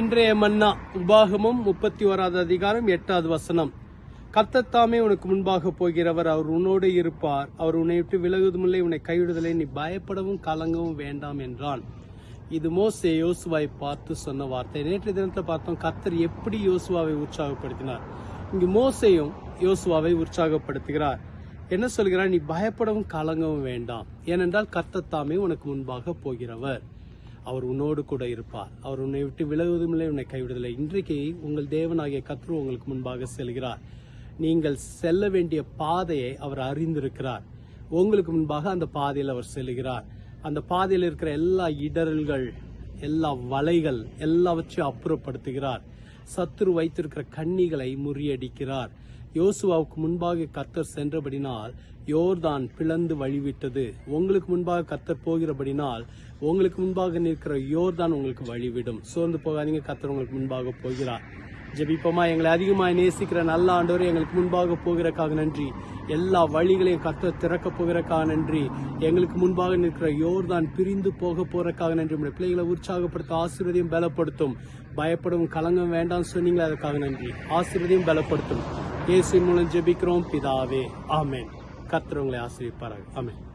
இன்றைய மன்னா உபாகமும் முப்பத்தி ஓராவது அதிகாரம் எட்டாவது வசனம். கர்த்தத்தாமே உனக்கு முன்பாக போகிறவர் அவர் உன்னோடு இருப்பார். அவர் உன்னை விட்டு விலகுவதுமில்லை உன்னை கைவிடுதலை. நீ பயப்படவும் கலங்கவும் வேண்டாம் என்றான். இது மோசே யோசுவாவை பார்த்து சொன்ன வார்த்தை. நேற்று தினத்தில் பார்த்தோம் கர்த்தர் எப்படி யோசுவாவை உற்சாகப்படுத்தினார். இங்கு மோசையும் யோசுவாவை உற்சாகப்படுத்துகிறார். என்ன சொல்கிறார்? நீ பயப்படவும் கலங்கவும் வேண்டாம். ஏனென்றால் கர்த்தத்தாமே உனக்கு முன்பாக போகிறவர். அவர் உன்னோடு கூட இருப்பார். அவர் உன்னை விட்டு விலகுவதுமில்லை உன்னை கைவிடுதலை இன்றைக்கு உங்கள் தேவனாகிய கத்ரு உங்களுக்கு முன்பாக செல்கிறார். நீங்கள் செல்ல வேண்டிய பாதையை அவர் அறிந்திருக்கிறார். உங்களுக்கு முன்பாக அந்த பாதையில் அவர் செல்கிறார். அந்த பாதையில் இருக்கிற எல்லா இடரல்கள் எல்லா வலைகள் எல்லாவற்றையும் அப்புறப்படுத்துகிறார். சத்துரு வைத்திருக்கிற கண்ணிகளை முறியடிக்கிறார். யோசுவாவுக்கு முன்பாக கத்தர் சென்றபடினால் யோர்தான் பிளந்து வழிவிட்டது. உங்களுக்கு முன்பாக கத்தர் போகிறபடினால் உங்களுக்கு முன்பாக நிற்கிற யோர்தான் உங்களுக்கு வழிவிடும். சோர்ந்து போகாதீங்க கத்தர் உங்களுக்கு முன்பாக போகிறார். ஜெபிப்போமா? எங்களை அதிகமாக நேசிக்கிற நல்ல ஆண்டவர் எங்களுக்கு முன்பாக போகிறக்காக நன்றி. எல்லா வழிகளையும் கத்த திறக்க போகிறக்காக நன்றி. எங்களுக்கு முன்பாக நிற்கிற யோர்தான் பிரிந்து போக போகிறக்காக நன்றி. உங்களுடைய பிள்ளைகளை உற்சாகப்படுத்த ஆசீர்வதியும் பலப்படுத்தும். பயப்படவும் கலங்கம் வேண்டாம்னு சொன்னீங்களே அதற்காக நன்றி. ஆசீர்வதியும் பலப்படுத்தும். இயேசு மூலம் ஜெபிக்கிறோம் பிதாவே. ஆமேன். கத்துறவங்களை உங்களை ஆமேன்.